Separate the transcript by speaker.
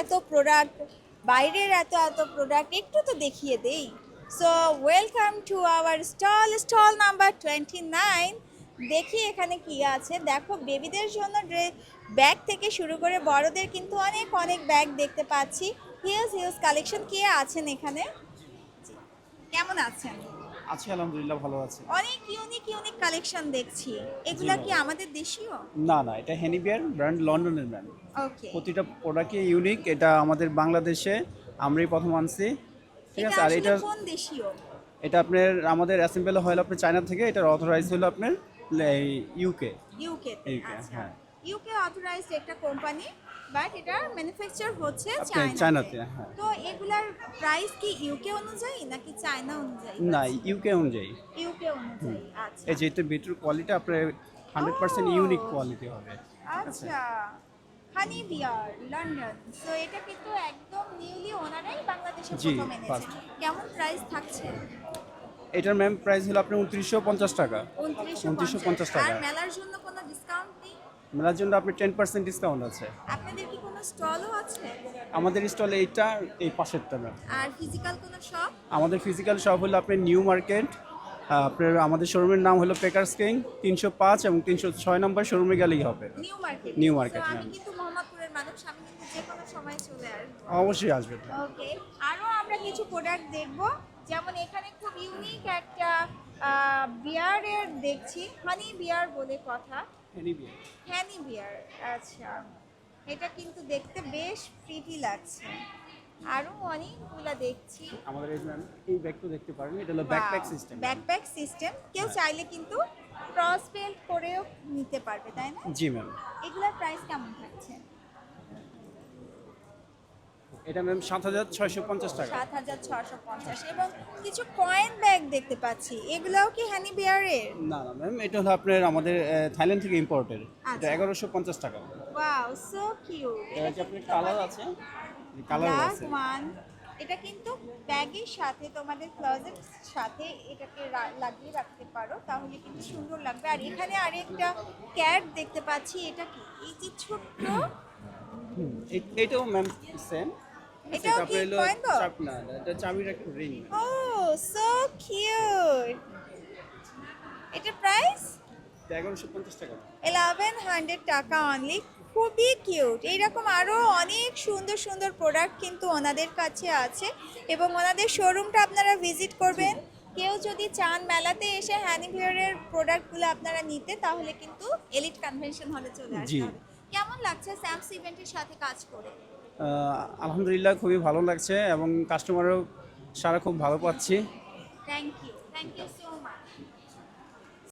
Speaker 1: এত প্রোডাক্ট বাইরের এত এত প্রোডাক্ট একটু তো দেখিয়ে দেই। So welcome to our stall stall number twenty nine দেখি এখানে কি আছে। দেখো বেবিদের জন্য ব্যাগ থেকে শুরু করে বড়দের কিন্তু অনেক অনেক ব্যাগ দেখতে পাচ্ছি। হিউজ হিউজ কালেকশন কে আছেন এখানে? কেমন আছেন?
Speaker 2: আছি আলহামদুলিল্লাহ ভালো আছে।
Speaker 1: অনেক ইউনিক ইউনিক কালেকশন দেখছি। এগুলা কি আমাদের দেশীয়?
Speaker 2: না না এটা হেনিবিয়ার ব্র্যান্ড লন্ডনের ব্র্যান্ড
Speaker 1: ওকে
Speaker 2: প্রতিটা প্রোডাক্টই ইউনিক এটা আমাদের বাংলাদেশে আমরাই প্রথম আনছি। ঠিক আছে আর এটা
Speaker 1: কোন দেশীয়?
Speaker 2: এটা আপনার আমাদের অ্যাসেম্বল হলো আপনার চায়না থেকে এটা অথরাইজ হলো আপনার ইউকে
Speaker 1: ইউকে আচ্ছা।
Speaker 2: হ্যাঁ।
Speaker 1: ইউকে অথরাইজড একটা কোম্পানি বাট এটা ম্যানুফ্যাকচার হচ্ছে চায়নাতে।
Speaker 2: হ্যাঁ।
Speaker 1: তো এগুলার প্রাইস কি ইউকে অনুযায়ী নাকি চায়না অনুযায়ী?
Speaker 2: না ইউকে অনুযায়ী।
Speaker 1: ইউকে অনুযায়ী আচ্ছা।
Speaker 2: এই যেহেতু বিটুর কোয়ালিটি আপনার হান্ড্রেড পার্সেন্ট। ইউনিক কোয়ালিটি হবে।
Speaker 1: আচ্ছা। হানি বিয়ার লন্ডন। সো এটা কিন্তু একদম নিউলি ওনারাই বাংলাদেশে প্রথম এনেছে কেমন প্রাইস থাকছে?
Speaker 2: এটার ম্যাম প্রাইস হলো আপনার উনত্রিশশো পঞ্চাশ টাকা।
Speaker 1: উনত্রিশশো
Speaker 2: 2950
Speaker 1: পঞ্চাশ
Speaker 2: টাকা।
Speaker 1: মেলার জন্য
Speaker 2: মেলার জন্য আপনার টেন পার্সেন্ট ডিসকাউন্ট আছে।
Speaker 1: আপনাদের কি কোনো স্টলও আছে?
Speaker 2: আমাদের স্টলে এইটা এই পাশেরটা ম্যাম
Speaker 1: আর ফিজিক্যাল কোনো শপ
Speaker 2: আমাদের ফিজিক্যাল শপ হলো আপনার নিউ মার্কেট আপনার আমাদের শোরুমের নাম হলো পেকার্স কিং তিনশো পাঁচ এবং তিনশো ছয় নম্বর শোরুমে গেলেই হবে।
Speaker 1: New market.
Speaker 2: New Market,
Speaker 1: আমি কিন্তু মোহাম্মদপুরের মানুষ আমি কিন্তু যে কোনো সময় চলে আসব।
Speaker 2: অবশ্যই আসবে
Speaker 1: ওকে আরও আমরা কিছু প্রোডাক্ট দেখব। যেমন এখানে খুব ইউনিক একটা বিয়ারের দেখছি হানি বিয়ার বলে কথা। হ্যানি বিয়ার আচ্ছা। এটা কিন্তু দেখতে বেশ প্রিটি লাগছে। আরও অনেকগুলা দেখছি।
Speaker 2: আমাদের এই এই ব্যাগটা দেখতে পারেন এটা হলো ব্যাকপ্যাক সিস্টেম
Speaker 1: ব্যাকপ্যাক সিস্টেম কেউ চাইলে কিন্তু ক্রস বেল্ট করেও নিতে পারবে তাই না?
Speaker 2: জি ম্যাম
Speaker 1: এগুলোর প্রাইস কেমন থাকছে?
Speaker 2: এটা ম্যাম সাত হাজার ছয়শো পঞ্চাশ টাকা।
Speaker 1: সাত হাজার ছশো পঞ্চাশ। এবং কিছু কয়েন ব্যাগ দেখতে পাচ্ছি। এগুলোও কি হানি বিয়ারের
Speaker 2: না না ম্যাম এটা হলো আপনার আমাদের থাইল্যান্ড থেকে ইম্পোর্টের এটা
Speaker 1: আচ্ছা।
Speaker 2: এগারোশো পঞ্চাশ টাকা।
Speaker 1: ওয়াও সো কিউট
Speaker 2: এটা আপনার কালার আছে। কালার আছে।
Speaker 1: ওয়ান এটা কিন্তু ব্যাগের সাথে তোমাদের ক্লজেট সাথে এটাকে লাগিয়ে রাখতে পারো। তাহলে কিন্তু সুন্দর লাগবে। আর এখানে আরেকটা ক্যাট দেখতে পাচ্ছি। এটা কি? এই যে ছোট্ট
Speaker 2: এইটাও ম্যাম সেম
Speaker 1: এটাও কি coin box?
Speaker 2: না এটা চাবির একটা রিং
Speaker 1: ও সো কিউট এটা প্রাইস
Speaker 2: এগারোশো পঞ্চাশ টাকা।
Speaker 1: ইলেভেন হান্ড্রেড টাকা অনলি খুবই কিউট এইরকম আরও অনেক সুন্দর সুন্দর প্রোডাক্ট কিন্তু ওনাদের কাছে আছে। এবং ওনাদের শোরুমটা আপনারা ভিজিট করবেন। কেউ যদি চান মেলাতে এসে হ্যানিভিয়ারের প্রোডাক্টগুলো আপনারা নিতে তাহলে কিন্তু এলিট কনভেনশন হলে চলে আসতে হবে। কেমন লাগছে স্যামস ইভেন্টের সাথে কাজ করে?
Speaker 2: আলহামদুলিল্লাহ খুবই ভালো লাগছে এবং কাস্টমারও সারা খুব ভালো পাচ্ছি।
Speaker 1: Thank you thank you